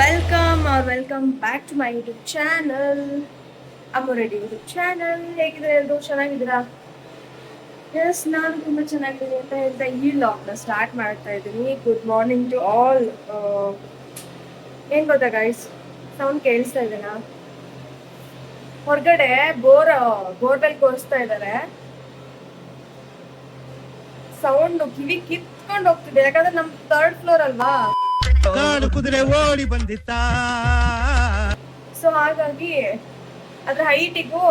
Welcome R welcome back to my YouTube channel Amma ready YouTube channel ಹೇಗಿದ್ರೆ ಎಲ್ಲರೂ ಚೆನ್ನಾಗಿದ್ದೀರಾ? S ನಾನು ತುಂಬ ಚೆನ್ನಾಗಿದ್ದೀನಿ ಅಂತ ಹೇಳ್ತಾ ಈ ಲಾಗ್ನ ಸ್ಟಾರ್ಟ್ ಮಾಡ್ತಾ ಇದ್ದೀನಿ. ಗುಡ್ ಮಾರ್ನಿಂಗ್ ಟು ಆಲ್ ಏನು ಗೊತ್ತಾ ಗೈಸ್ ಸೌಂಡ್ ಕೇಳಿಸ್ತಾ ಇದ್ದೀನಾ ಹೊರಗಡೆ ಬೋರ್, ಬೋರ್ವೆಲ್ ಕೋರಿಸ್ತಾ ಇದ್ದಾರೆ ಸೌಂಡ್ ಕಿವಿ ಕಿತ್ಕೊಂಡು ಹೋಗ್ತಿದೆ. ಯಾಕಂದ್ರೆ ನಮ್ ಥರ್ಡ್ ಫ್ಲೋರ್ ಅಲ್ವಾ? ಕಾಡು ಕುದುರೆ ಓಡಿ ಬಂದಿತ್ತ. ಸೊ ಹಾಗಾಗಿ ಅದ್ರ ಹೈಟಿಗೂ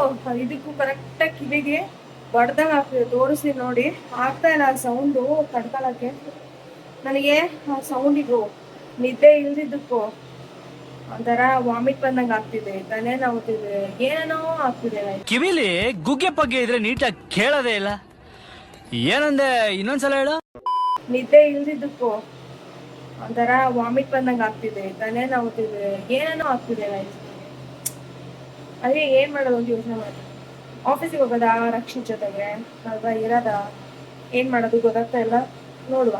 ಇದಕ್ಕೂ ಕರೆಕ್ಟಾಗಿ ಕಿವಿಗೆ ಬಡ್ದಂಗ್ ಆಗ್ತಿದೆ. ತೋರಿಸಿ ನೋಡಿ. ಆಗ್ತಾ ಇಲ್ಲ ಸೌಂಡು ತಡ್ಕೊಳಕ್ಕೆ ನನಗೆ ಆ ಸೌಂಡಿಗೂ ನಿದ್ದೆ ಇಲ್ದಿದ್ದಕ್ಕೂ ಒಂಥರ ವಾಮಿಟ್ ಬಂದಂಗೆ ಆಗ್ತಿದೆ. ತಲೆ ನೋವುತ್ತಿದೆ ಏನೇನೋ ಆಗ್ತಿದೆ. ಕಿವಿಲಿ ಗುಗ್ಗೆ ಪಗ್ಗೆ ಇದ್ರೆ ನೀಟಾಗಿ ಕೇಳೋದೇ ಇಲ್ಲ. ಏನಂದೆ ಇನ್ನೊಂದ್ಸಲ ಹೇಳು? ನಿದ್ದೆ ಇಲ್ದಿದ್ದಕ್ಕೂ ಒಂಥರ ವಾಮಿಟ್ ಬಂದಂಗೆ ಆಗ್ತಿದೆ. ತಲೆ ನೋವುತ್ತಿದೆ ಏನೇನೋ ಆಗ್ತಿದೆ ಗೈಸ್ ಅದೇ ಏನ್ ಮಾಡೋದು ಅಂತ ಯೋಚನೆ ಮಾಡಿದೆ. ಆಫೀಸಿಗೆ ಹೋಗೋದಾ ರಕ್ಷಿತ್ ಜೊತೆಗೆ ಅಥವಾ ಇರೋದ, ಏನ್ ಮಾಡೋದು ಗೊತ್ತಾಗ್ತಾ ಇಲ್ಲ. ನೋಡುವ.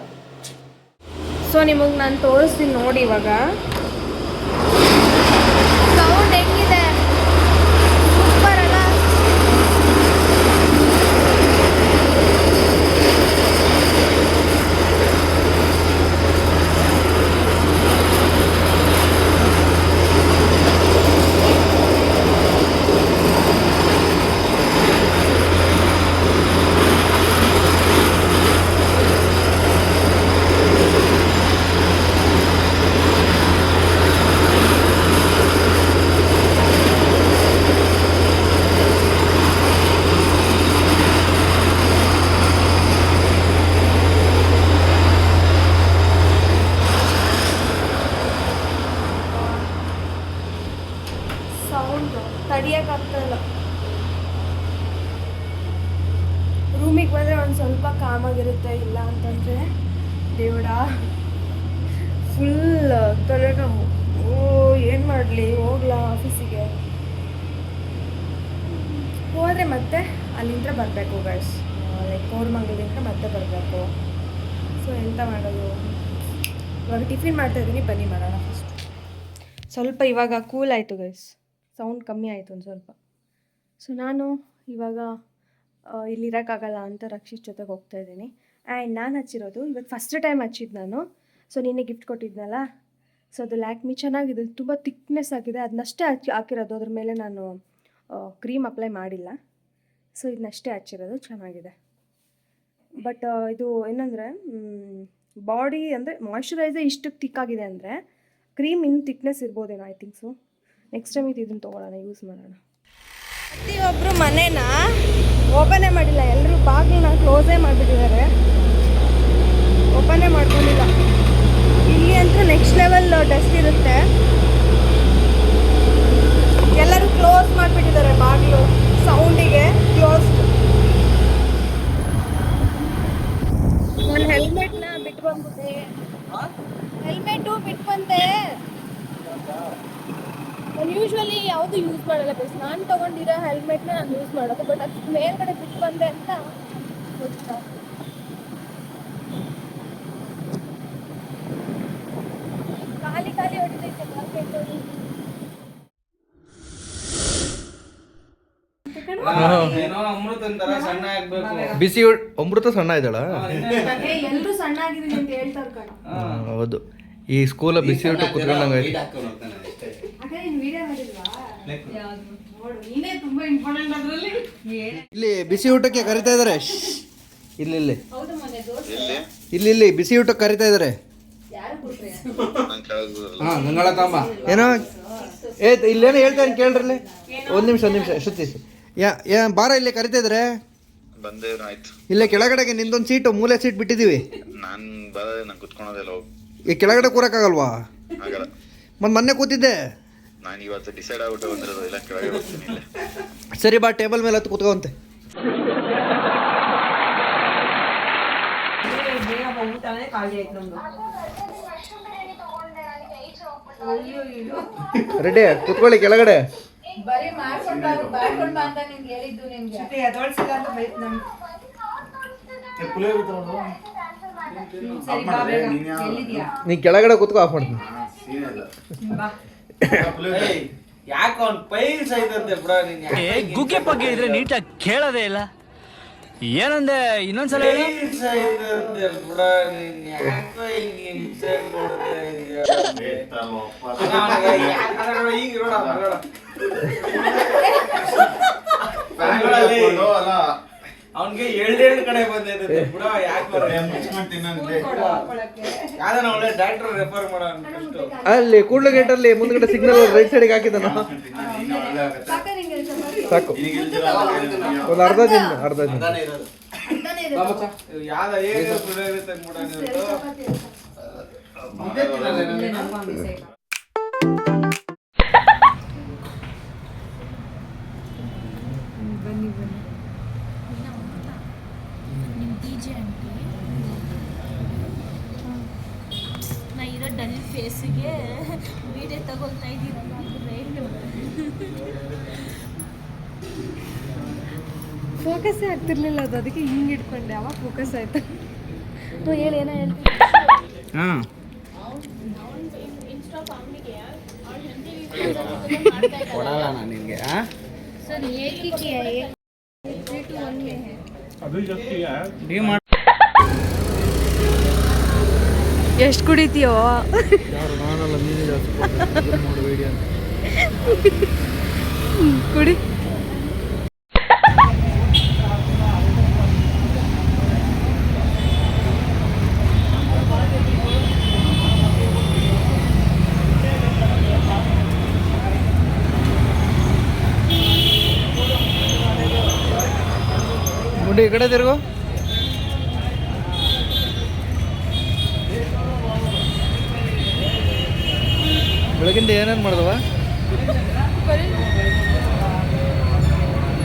ಸೊ ನಿಮಗೆ ನಾನು ತೋರಿಸ್ತೀನಿ ನೋಡಿ ಇವಾಗ ಸೌಂಡ್ ಹೆಂಗಿದೆ ಸೂಪರ್ ಅಲ್ಲ ಸೌಂಡ್ ತಡಿಯೋಕ್ಕಾಗ್ತಾ ಇಲ್ಲ ರೂಮಿಗೆ ಬಂದರೆ ಒಂದು ಸ್ವಲ್ಪ ಕಾಮಾಗಿರುತ್ತೆ, ಇಲ್ಲ ಅಂತಂದರೆ ದೇವಡ ಫುಲ್ ತಲೆನೋವು. ಓ, ಏನು ಮಾಡಲಿ? ಹೋಗ್ಲಾ ಆಫೀಸಿಗೆ ಹೋದರೆ ಮತ್ತೆ ಅಲ್ಲಿಂದ ಬರಬೇಕು ಗೈಸ್ ಲೈಕ್ ಕೋರ್ಮಂಗಲದಿಂದ ಮತ್ತೆ ಬರಬೇಕು. ಸೊ ಎಂತ ಮಾಡೋದು? ಇವಾಗ ಟಿಫಿನ್ ಮಾಡ್ತಾ ಇದ್ದೀನಿ, ಬನ್ನಿ ಮಾಡೋಣ ಫಸ್ಟ್ ಸ್ವಲ್ಪ ಇವಾಗ ಕೂಲ್ ಆಯಿತು ಗೈಸ್ ಸೌಂಡ್ ಕಮ್ಮಿ ಆಯಿತು ಒಂದು ಸ್ವಲ್ಪ. ಸೊ ನಾನು ಇವಾಗ ಆ, ಇಲ್ಲಿ ಇರೋಕ್ಕಾಗಲ್ಲ ಅಂತ ರಕ್ಷಿತ್ ಜೊತೆಗೆ ಹೋಗ್ತಾ ಇದ್ದೀನಿ. ಆ್ಯಂಡ್ ನಾನು ಹಚ್ಚಿರೋದು ಇವತ್ತು ಫಸ್ಟ್ ಟೈಮ್ ಹಚ್ಚಿದ್ದು ನಾನು. ಸೊ ನಿನ್ನೆ ಗಿಫ್ಟ್ ಕೊಟ್ಟಿದ್ನಲ್ಲ? ಸೊ ಅದು ಲ್ಯಾಕ್ಮಿ ಚೆನ್ನಾಗಿದೆ. ತುಂಬ ಥಿಕ್ನೆಸ್ ಆಗಿದೆ. ಅದನ್ನಷ್ಟೇ ಹಚ್ಚಿ ಹಾಕಿರೋದು. ಅದ್ರ ಮೇಲೆ ನಾನು ಕ್ರೀಮ್ ಅಪ್ಲೈ ಮಾಡಿಲ್ಲ. ಸೊ ಇದನ್ನಷ್ಟೇ ಹಚ್ಚಿರೋದು. ಚೆನ್ನಾಗಿದೆ. ಬಟ್ ಇದು ಏನಂದರೆ ಬಾಡಿ ಅಂದರೆ ಮಾಯ್ಶ್ಚರೈಸರ್ ಇಷ್ಟಕ್ಕೆ ತಿಕ್ಕಾಗಿದೆ ಅಂದರೆ ಕ್ರೀಮ್ ಇನ್ನು thickness ಇರ್ಬೋದೇನೋ I think so next time ಇದು ಇದನ್ನು ತೊಗೊಳ್ಳೋಣ ಯೂಸ್ ಮಾಡೋಣ. ಪ್ರತಿಯೊಬ್ಬರು ಮನೇನ ಓಪನೇ ಮಾಡಿಲ್ಲ. ಎಲ್ಲರೂ ಬಾಗಿಲನ್ನ ಕ್ಲೋಸೇ ಮಾಡಿಬಿಟ್ಟಿದ್ದಾರೆ. ಓಪನೇ ಮಾಡ್ಕೊಂಡಿಲ್ಲ. ಇಲ್ಲಿ ಅಂತೂ ನೆಕ್ಸ್ಟ್ ಲೆವೆಲ್ ಡಸ್ಟ್ ಇರುತ್ತೆ. ಎಲ್ಲರೂ ಕ್ಲೋಸ್ ಮಾಡಿಬಿಟ್ಟಿದ್ದಾರೆ ಬಾಗಿಲು. ಸೌಂಡಿಗೆ ಕ್ಲೋಸ್ ನಾನು ಹೆಲ್ಮೆಟ್ನ ಬಿಟ್ಟು ಬಂದ್ಬಿಟ್ಟೆ ಹೆಲ್ಮೆಟು ಬಿಟ್ಟು ಬಂದೆ ನಾನು ಯೂಶ್ವಲಿ ಯಾವುದು ಯೂಸ್ ಮಾಡಲ್ಲ ಬೇಸ್ ನಾನು ತೊಗೊಂಡಿರೋ ಹೆಲ್ಮೆಟ್ನ ನಾನು ಯೂಸ್ ಮಾಡೋದು. ಬಟ್ ಅದು ಮೇಲ್ಗಡೆ ಬಿಟ್ಟು ಬಂದೆ ಅಂತ ಗೊತ್ತಾ? ಖಾಲಿ ಖಾಲಿ ಹೊಡಿತೈತೆ ಮಾರ್ಕೆಟ್ ಬಿಸಿ ಅಮೃತ ಸಣ್ಣ ಇದ್ದಾಳ? ಎಲ್ಲರೂ ಸಣ್ಣ ಆಗಿದ್ದೀನಿ ಅಂತ ಹೇಳ್ತಾರೆ ಕಣ. ಹೌದು. ಈ ಸ್ಕೂಲ ಬಿಸಿ ಊಟ ಕುತ್ಕೊಂಡಂಗ ಇಲ್ಲಿ ಬಿಸಿ ಊಟಕ್ಕೆ ಕರಿತಾ ಇದಾರೆ. ಇಲ್ಲಿ ಇಲ್ಲಿ. ಇಲ್ಲಿ? ಇಲ್ಲಿ ಬಿಸಿ ಊಟಕ್ಕೆ ಕರಿತಾ ಇದಾರೆ. ಹಾ ಗಂಗಾಳ ಕಾಂಬ. ಏನೋ? ಏ ಇಲ್ಲೇನೋ ಹೇಳ್ತಾನೆ ಕೇಳ್ರಿ ಇಲ್ಲಿ. ಒಂದ್ ನಿಮಿಷ ಒಂದ್ ನಿಮಿಷ ಶ್ರುತಿ. ಯಾ ಯಾ ಬಾರ ಇಲ್ಲಿ ಕರಿತಾ ಇದಾರೆ? ಆಯ್ತು. ಇಲ್ಲೇ ಕೆಳಗಡೆಗೆ ನಿಂದೊಂದು ಸೀಟು ಮೂಲೆ ಸೀಟ್ ಬಿಟ್ಟಿದೀವಿ ನಾನು ಬರೋದೇ ನಾನು ಕುತ್ಕೊಳೋದಿಲ್ಲ ಹೋಗಿ. ಈ ಕೆಳಗಡೆ ಕೂರಕ್ಕಾಗಲ್ವಾ? ಆಗಲ್ವಾ ಮತ್ತೆ ಮೊನ್ನೆ ಕೂತಿದ್ದೆ. ನಾನು ಇವತ್ತು ಡಿಸೈಡ್ ಆಗ್ಬಿಟ್ಟು ಬಂದಿರೋದು ಇಲ್ಲ ಕೆಳಗೆ ಹೋಗ್ತೀನಿ ಇಲ್ಲ. ಸರಿ ಬಾ ಟೇಬಲ್ ಮೇಲೆ ಹತ್ತು ಕೂತ್ಕೊಂತೆ ರೆಡಿ ಕುತ್ಕೊಳ್ಳಿ ಕೆಳಗಡೆ. ನೀ ಕೆಳಗಡೆ ಕೂತ್ಕೋ ಆಫ್ ಮಾಡ್ತೀನಿ. ಏಯ್, ಯಾಕೋ ಅವ್ನ್ ಪೈಲ್ಸ್ ಐತಂತೆ ಬಿಡ ನೀನ್ ಯಾಕೋ ಗುಗ್ಗೆ ಬಗ್ಗೆ ಇದ್ರೆ ನೀಟಾಗಿ ಕೇಳೋದೇ ಇಲ್ಲ ಏನಂದೆ ಇನ್ನೊಂದ್ಸಲ ಹೇಳು ಪೈಲ್ಸ್ ಐತಂತೆ ಬಿಡ ನೀನ್ ಯಾಕೋ ಹಿಂಗ್ ಹಿಂಸೆ ಕೊಡ್ತಾ ಇದೀಯ? ಅವ್ನಿಗೆ ಯಾಕ್- ಅದ ನೋಡು, ಈಗ ನೋಡು, ಅವ್ನ್ ನೋಡು. ಅವ್ನ್ಗೆ ಎರಡೆರಡು ಕಡೆ ಬಂದೈತೆ ಬಿಡ ಯಾಕೆ ಒಳ್ಳೆ ಡಾಕ್ಟರ್ ರೆಫರ್ ಮಾಡೋ ಅಲ್ಲಿ ಕೂಡ್ಲು ಗೇಟಲ್ಲಿ ಮುಂದ್ಗಡೆ ಸಿಗ್ನಲ್ ರೈಟ್ ಸೈಡ್ಗೆ ಹಾಕಿದ್ದಾನ ಸಾಕು ಒಂದು ಅರ್ಧ ದಿನ ಅರ್ಧ ದಿನ ಯಾವ್ದ ಬಿಡ ನೀವು ಮುದ್ದೆ ತಿನ್ನಲ್ಲ ನೀನು? ಬನ್ನಿ ಬನ್ನಿ ಆಂಟಿ ನಾ ಇರೋ ಡಲ್ ಫೇಸಿಗೆ ವೀಡಿಯೋ ತಗೊಳ್ತಾ ಇದ್ದೀರಲ್ಲ ರೈಟು ಫೋಕಸ್ಸೇ ಆಗ್ತಿರ್ಲಿಲ್ಲ ಅದು ಅದಕ್ಕೆ ಹಿಂಗೆ ಇಟ್ಕೊಂಡೆ ಅವಾಗ ಫೋಕಸ್ ಆಯ್ತು. ಹ್ಞೂ ಹೇಳಿ ಏನೋ ಹೇಳ್ತೀನಿ ಕೊಡಲ್ಲ ನಾನು ನಿನಗೆ ಸರ್ ಮೇ ಯಾರು ನಾನಲ್ಲ ನೀನೇ ಜಾಸ್ತಿ ನೋಡಿ ವಿಡಿಯೋ ಕುಡಿತೀಯೋ? ಕುಡಿ. ಮುಡಿ ಈ ಕಡೆ ತಿರುಗು. ಬೆಳಗಿಂದ ಏನೇನು ಮಾಡ್ದವ?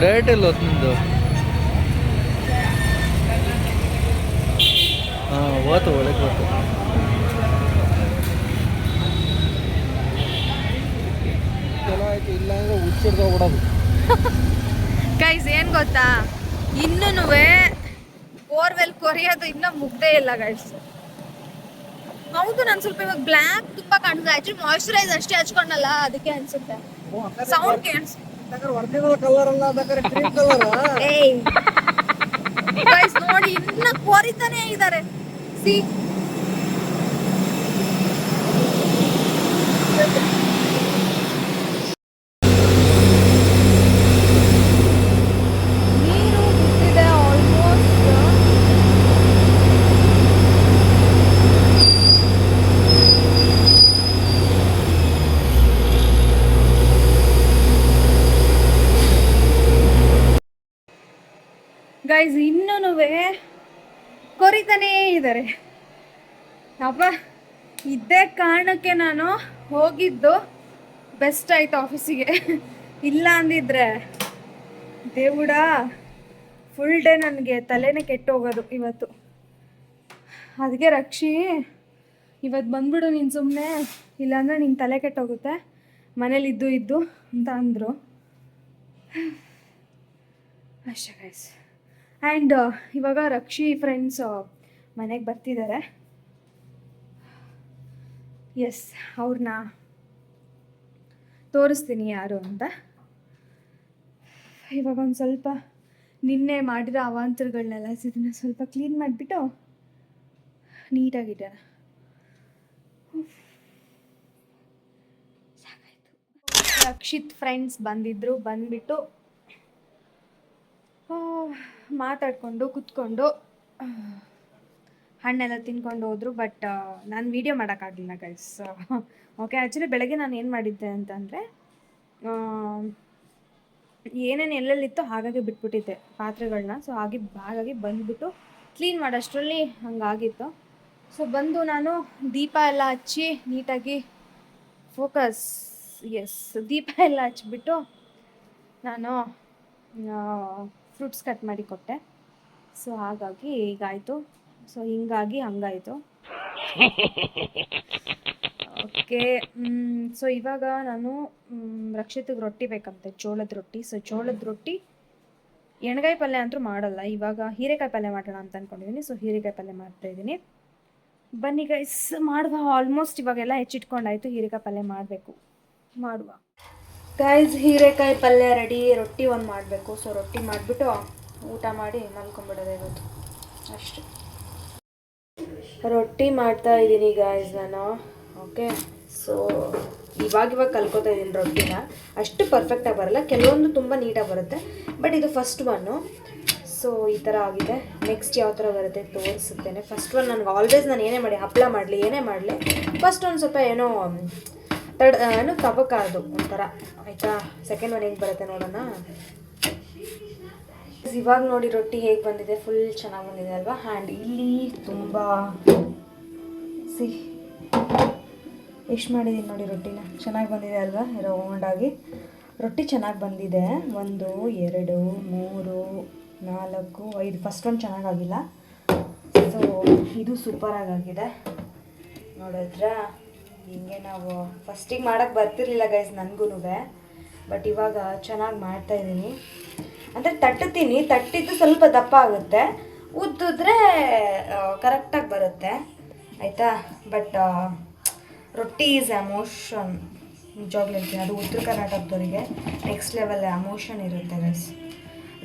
ಡಯಟ್ ಇಲ್ಲ ಹೊತ್ತು ನಿಂದು? ಹಾಂ ಓತು ಒಳಗೆ ಹುಚ್ಚಿಡ್ದೋಗ್ಬಿಡೋದು ಗೈಸ್ ಏನು ಗೊತ್ತಾ? ಇನ್ನೂ ಬೋರ್ವೆಲ್ ಕೊರಿಯೋದು ಇನ್ನೂ ಮುಗ್ದೇ ಇಲ್ಲ ಗೈಸ್ ಹೌದು ನಾನು ಸ್ವಲ್ಪ ಇವಾಗ ಬ್ಲ್ಯಾಕ್ ತುಂಬಾ ಕಾಣ್ತದೆ. ಆಕ್ಚುಲಿ ಮಾಯ್ಶ್ಚರೈಸ್ ಅಷ್ಟೇ ಹಚ್ಕೊಂಡಲ್ಲ ಅದಕ್ಕೆ ಅನ್ಸುತ್ತೆ. ಸೌಂಡ್ ಕೇಳಿಸ್ ಕಲರ್ ಅಲ್ಲ ಬೇಕಾದ್ರೆ ಕ್ರೀಮ್ ಕಲರ್ ಏಯ್. ಗೈಸ್ ನೋಡಿ ಇನ್ನ ಕೊರಿತಾನೆ ಇದ್ದಾರೆ. ಸಿ ಗೈಸ್ ಇನ್ನೂ ಕೊರಿತಾನೇ ಇದ್ದಾರೆ ಅಪ್ಪ ಇದ್ದೇ ಕಾರಣಕ್ಕೆ ನಾನು ಹೋಗಿದ್ದು ಬೆಸ್ಟ್ ಆಯ್ತು ಆಫೀಸಿಗೆ. ಇಲ್ಲ ಅಂದಿದ್ರೆ, ದೇವುಡ ಫುಲ್ ಡೇ ನನಗೆ ತಲೆನೇ ಕೆಟ್ಟೋಗೋದು ಇವತ್ತು. ಅದಕ್ಕೆ ರಕ್ಷಿ ಇವತ್ತು ಬಂದ್ಬಿಡು ನೀನು ಸುಮ್ಮನೆ ಇಲ್ಲಾಂದರೆ ನಿಂಗೆ ತಲೆ ಕೆಟ್ಟೋಗುತ್ತೆ ಮನೇಲಿ ಇದ್ದು ಇದ್ದು ಅಂತ ಅಂದರು. ಅಷ್ಟೇ ಗೈಸ್ ಆ್ಯಂಡ್ ಇವಾಗ ರಕ್ಷಿ ಫ್ರೆಂಡ್ಸ್ ಮನೆಗೆ ಬರ್ತಿದ್ದಾರೆ ಎಸ್ ಅವ್ರನ್ನ ತೋರಿಸ್ತೀನಿ ಯಾರು ಅಂತ. ಇವಾಗ ಒಂದು ಸ್ವಲ್ಪ ನಿನ್ನೆ ಮಾಡಿರೋ ಅವಾಂತರಗಳನ್ನೆಲ್ಲ ಇದನ್ನ ಸ್ವಲ್ಪ ಕ್ಲೀನ್ ಮಾಡಿಬಿಟ್ಟು ನೀಟಾಗಿಟ್ಟಾರ ರಕ್ಷಿತ್ ಫ್ರೆಂಡ್ಸ್ ಬಂದಿದ್ದರು ಬಂದ್ಬಿಟ್ಟು ಮಾತಾಡಿಕೊಂಡು, ಕುತ್ಕೊಂಡು, ಹಣ್ಣೆಲ್ಲ ತಿನ್ಕೊಂಡು ಹೋದ್ರು ಬಟ್ ನಾನು ವೀಡಿಯೋ ಮಾಡೋಕ್ಕಾಗಲಿಲ್ಲ ಗೈಸ್ ಓಕೆ ಆ್ಯಕ್ಚುಲಿ ಬೆಳಗ್ಗೆ ನಾನು ಏನು ಮಾಡಿದ್ದೆ ಅಂತಂದರೆ ಏನೇನು ಎಲ್ಲೆಲ್ಲಿತ್ತೋ ಹಾಗಾಗಿ ಬಿಟ್ಬಿಟ್ಟಿದ್ದೆ ಪಾತ್ರೆಗಳನ್ನ ಸೊ ಹಾಗೆ ಹಾಗಾಗಿ ಬಂದುಬಿಟ್ಟು ಕ್ಲೀನ್ ಮಾಡೋಷ್ಟರಲ್ಲಿ ಹಂಗಾಗಿತ್ತು. ಸೊ ಬಂದು ನಾನು ದೀಪ ಎಲ್ಲ ಹಚ್ಚಿ ನೀಟಾಗಿ ಫೋಕಸ್ ಎಸ್ ದೀಪ ಎಲ್ಲ ಹಚ್ಬಿಟ್ಟು ನಾನು ಫ್ರೂಟ್ಸ್ ಕಟ್ ಮಾಡಿ ಕೊಟ್ಟೆ. ಸೊ ಹಾಗಾಗಿ ಹೀಗಾಯಿತು ಸೊ ಹಿಂಗಾಗಿ ಹಂಗಾಯಿತು. ಓಕೆ. ಸೊ ಇವಾಗ ನಾನು ರಕ್ಷಿತಿಗೆ ರೊಟ್ಟಿ ಬೇಕಂತೆ ಜೋಳದ ರೊಟ್ಟಿ. ಸೊ ಜೋಳದ ರೊಟ್ಟಿ ಎಣ್ಗಾಯಿ ಪಲ್ಯ ಅಂತೂ ಮಾಡಲ್ಲ. ಇವಾಗ ಹೀರೆಕಾಯಿ ಪಲ್ಯ ಮಾಡೋಣ ಅಂತ ಅಂದ್ಕೊಂಡಿದ್ದೀನಿ ಸೊ ಹೀರೆಕಾಯಿ ಪಲ್ಯ ಮಾಡ್ತಾಯಿದ್ದೀನಿ ಬನ್ನಿ ಗೈಸ್ ಮಾಡುವ. ಆಲ್ಮೋಸ್ಟ್ ಇವಾಗೆಲ್ಲ ಹೆಚ್ಚಿಟ್ಕೊಂಡಾಯ್ತು. ಹೀರೆಕಾಯಿ ಪಲ್ಯ ಮಾಡಬೇಕು. ಮಾಡುವ. ಗೈಸ್ ಹೀರೆಕಾಯಿ ಪಲ್ಯ ರೆಡಿ ರೊಟ್ಟಿ ಒಂದು ಮಾಡಬೇಕು. ಸೊ ರೊಟ್ಟಿ ಮಾಡಿಬಿಟ್ಟು ಊಟ ಮಾಡಿ ಮಲ್ಕೊಂಬಿಡೋದು ಇವತ್ತು. ಅಷ್ಟೆ. ರೊಟ್ಟಿ ಮಾಡ್ತಾ ಇದ್ದೀನಿ ಗಾಯ್ಸ್ ನಾನು. ಓಕೆ ಸೊ ಇವಾಗ ಇವಾಗ ಕಲ್ಕೋತಾ ಇದ್ದೀನಿ ರೊಟ್ಟಿನ. ಅಷ್ಟು ಪರ್ಫೆಕ್ಟಾಗಿ ಬರಲ್ಲ. ಕೆಲವೊಂದು ತುಂಬ ನೀಟಾಗಿ ಬರುತ್ತೆ. ಬಟ್ ಇದು ಫಸ್ಟ್ ಒನ್ನು ಸೊ ಈ ಥರ ಆಗಿದೆ. ನೆಕ್ಸ್ಟ್ ಯಾವ ಥರ ಬರುತ್ತೆ ತೋರಿಸುತ್ತೇನೆ. ಫಸ್ಟ್ ಒನ್ ನನಗೆ ಆಲ್ವೇಸ್ ನಾನು ಏನೇ ಮಾಡಿ ಹಪ್ಪಳ ಮಾಡಲಿ, ಏನೇ ಮಾಡಲಿ ಫಸ್ಟ್ ಒಂದು ಸ್ವಲ್ಪ ಏನೋ ತಡ್ ಏನು ತಬಕಾರದು ಒಂಥರ. ಆಯಿತಾ? ಸೆಕೆಂಡ್ ಒನ್ ಹೆಂಗೆ ಬರುತ್ತೆ ನೋಡೋಣ. ಇವಾಗ ನೋಡಿ ರೊಟ್ಟಿ ಹೇಗೆ ಬಂದಿದೆ. ಫುಲ್ ಚೆನ್ನಾಗಿ ಬಂದಿದೆ ಅಲ್ವಾ? ಹ್ಯಾಂಡ್ ಇಲ್ಲಿ ತುಂಬ ಸಿ, ಎಷ್ಟು ಮಾಡಿದ್ದೀನಿ ನೋಡಿ ರೊಟ್ಟಿನ? ಚೆನ್ನಾಗಿ ಬಂದಿದೆ ಅಲ್ವಾ? ರೌಂಡಾಗಿ ರೊಟ್ಟಿ ಚೆನ್ನಾಗಿ ಬಂದಿದೆ. ಒಂದು, ಎರಡು, ಮೂರು, ನಾಲ್ಕು, ಐದು. ಫಸ್ಟ್ ಒಂದು ಚೆನ್ನಾಗಾಗಿಲ್ಲ. ಸೊ ಇದು ಸೂಪರಾಗಿ ಆಗಿದೆ ನೋಡಿದ್ರ? ಹಿಂಗೆ ನಾವು ಫಸ್ಟಿಗೆ ಮಾಡೋಕ್ಕೆ ಬರ್ತಿರ್ಲಿಲ್ಲ ಗೈಸ್ ನನಗೂ ಬಟ್ ಇವಾಗ ಚೆನ್ನಾಗಿ ಮಾಡ್ತಾಯಿದ್ದೀನಿ ಅಂದರೆ ತಟ್ಟುತ್ತೀನಿ, ತಟ್ಟಿದ್ದು ಸ್ವಲ್ಪ ದಪ್ಪ ಆಗುತ್ತೆ. ಉದ್ದಿದ್ರೆ ಕರೆಕ್ಟಾಗಿ ಬರುತ್ತೆ. ಆಯಿತಾ? ಬಟ್ ರೊಟ್ಟಿ ಈಸ್ ಎಮೋಷನ್ ನಿಜವಾಗ್ಲೂ ಅದು ಉತ್ತರ ಕರ್ನಾಟಕದವರಿಗೆ ನೆಕ್ಸ್ಟ್ ಲೆವೆಲ್ ಎಮೋಷನ್ ಇರುತ್ತೆ ಗೈಸ್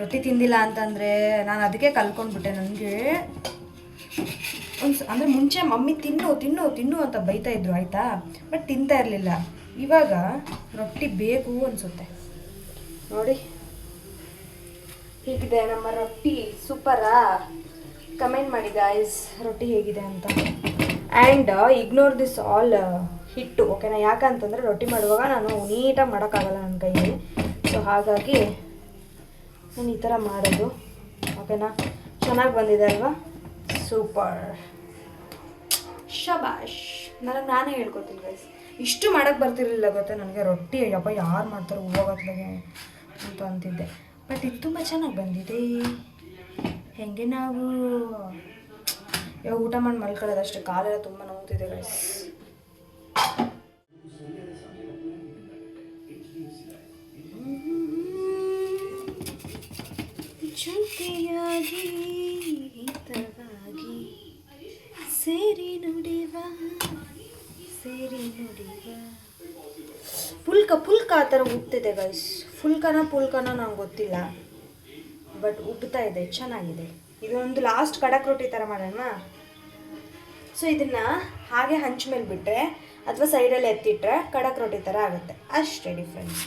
ರೊಟ್ಟಿ ತಿಂದಿಲ್ಲ ಅಂತಂದರೆ ನಾನು ಅದಕ್ಕೆ ಕಲ್ಕೊಂಡ್ಬಿಟ್ಟೆ ನನಗೆ. ಒಂದು ಅಂದರೆ ಮುಂಚೆ ಮಮ್ಮಿ ತಿನ್ನು ತಿನ್ನು ತಿನ್ನು ಅಂತ ಬೈತಾ ಇದ್ರು, ಆಯಿತಾ? ಬಟ್ ತಿಂತಾ ಇರಲಿಲ್ಲ. ಇವಾಗ ರೊಟ್ಟಿ ಬೇಕು ಅನಿಸುತ್ತೆ. ನೋಡಿ. ಹೇಗಿದೆ ನಮ್ಮ ರೊಟ್ಟಿ? ಸೂಪರಾ? ಕಮೆಂಟ್ ಮಾಡಿ ಗಾಯ್ಸ್ ರೊಟ್ಟಿ ಹೇಗಿದೆ ಅಂತ. ಆ್ಯಂಡ್ ಇಗ್ನೋರ್ ದಿಸ್ ಆಲ್ ಹಿಟ್ಟು ಓಕೆನಾ ಯಾಕಂತಂದರೆ ರೊಟ್ಟಿ ಮಾಡುವಾಗ ನಾನು ನೀಟಾಗಿ ಮಾಡೋಕ್ಕಾಗಲ್ಲ ನನ್ನ ಕೈಯಲ್ಲಿ. ಸೊ ಹಾಗಾಗಿ ನಾನು ಈ ಥರ ಮಾಡೋದು ಓಕೆನಾ ಚೆನ್ನಾಗಿ ಬಂದಿದೆ ಅಲ್ವಾ? ಸೂಪರ್. ಶಬಾಷ್. ನನಗೆ ನಾನೇ ಹೇಳ್ಕೊತೀನಿ ಗೈಸ್ ಇಷ್ಟು ಮಾಡೋಕ್ಕೆ ಬರ್ತಿರಲಿಲ್ಲ ಗೊತ್ತಾ ನನಗೆ? ರೊಟ್ಟಿ ಅಯ್ಯಪ್ಪ ಯಾರು ಮಾಡ್ತಾರೆ ಹೋಗೋತ್ಲಾಗೆ ಅಂತ ಅಂತಿದ್ದೆ. ಬಟ್ ಇದು ತುಂಬ ಚೆನ್ನಾಗಿ ಬಂದಿದೆ. ಹೆಂಗೆ ನಾವು? ಇವಾಗ ಊಟ ಮಾಡಿ ಮಲ್ಕೊಳ್ಳೋದು ಅಷ್ಟೇ ಕಾಲೆಲ್ಲ ತುಂಬ ನೋವುತ್ತಿದೆ ಗೈಸ್ ಜೊತೆಯಾಗಿ ಹಿತವಾಗಿ ಸೇರಿ ನುಡಿವ ಸೇರಿ ನುಡಿವ. ಪುಲ್ಕ ಪುಲ್ಕ ಆ ಥರ ಉಬ್ತಿದೆ ಗೈಸ್ ಫುಲ್ಕನ ಪುಲ್ಕನ ನಂಗೆ ಗೊತ್ತಿಲ್ಲ. ಬಟ್ ಉಬ್ತಾ ಇದೆ, ಚೆನ್ನಾಗಿದೆ. ಇದೊಂದು ಲಾಸ್ಟ್ ಕಡಕ್ ರೊಟ್ಟಿ ಥರ ಮಾಡೋಣ. ಸೊ ಇದನ್ನು ಹಾಗೆ ಹಂಚ ಮೇಲೆ ಬಿಟ್ಟರೆ ಅಥವಾ ಸೈಡಲ್ಲಿ ಎತ್ತಿಟ್ರೆ ಕಡಕ್ ರೊಟ್ಟಿ ಥರ ಆಗುತ್ತೆ. ಅಷ್ಟೇ ಡಿಫ್ರೆನ್ಸ್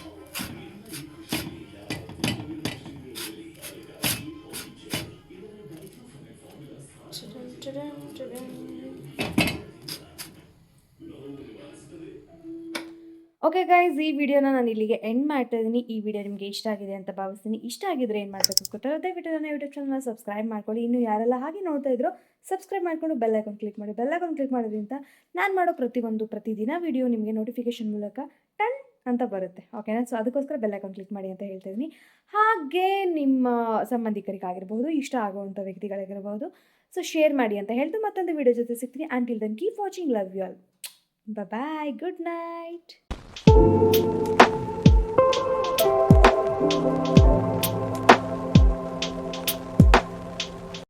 ಗೈಸ್ ಈ ವಿಡಿಯೋನ ನಾನು ಇಲ್ಲಿಗೆ ಎಂಡ್ ಮಾಡ್ತಾ ಇದ್ದೀನಿ ಈ ವಿಡಿಯೋ ನಿಮಗೆ ಇಷ್ಟ ಆಗಿದೆ ಅಂತ ಭಾವಿಸ್ತೀನಿ. ಇಷ್ಟ ಆಗಿದ್ರೆ ಏನು ಮಾಡಬೇಕು ಗೊತ್ತಾರೋ ದಯವಿಟ್ಟು ನನ್ನ ಯೂಟ್ಯೂಬ್ ಚಾನಲ್ನ ಸಬ್ಸ್ಕ್ರೈಬ್ ಮಾಡ್ಕೊಳ್ಳಿ. ಇನ್ನು ಯಾರೆಲ್ಲ ಹಾಗೆ ನೋಡ್ತಾ ಇದ್ರು ಸಬ್ಸ್ಕ್ರೈಬ್ ಮಾಡ್ಕೊಂಡು ಬೆಲ್ ಐಕಾನ್ ಕ್ಲಿಕ್ ಮಾಡಿ. ಬೆಲ್ ಐಕಾನ್ ಕ್ಲಿಕ್ ಮಾಡೋದ್ರಿಂದ ನಾನು ಮಾಡೋ ಪ್ರತಿಯೊಂದು ಪ್ರತಿದಿನ ವಿಡಿಯೋ ನಿಮಗೆ ನೋಟಿಫಿಕೇಶನ್ ಮೂಲಕ ಟನ್ ಅಂತ ಬರುತ್ತೆ. ಓಕೆನಾ ಸೊ ಅದಕ್ಕೋಸ್ಕರ ಬೆಲ್ ಐಕಾನ್ ಕ್ಲಿಕ್ ಮಾಡಿ ಅಂತ ಹೇಳ್ತಾ ಇದ್ದೀನಿ ಹಾಗೆ ನಿಮ್ಮ ಸಂಬಂಧಿಕರಿಗಾಗಿರ್ಬೋದು ಇಷ್ಟ ಆಗುವಂಥ ವ್ಯಕ್ತಿಗಳಿಗಿರ್ಬೋದು ಸೊ ಶೇರ್ ಮಾಡಿ ಅಂತ ಹೇಳ್ತು ಮತ್ತೊಂದು ವಿಡಿಯೋ ಜೊತೆ ಸಿಗ್ತೀನಿ. Until then keep watching love you all bye good night thank you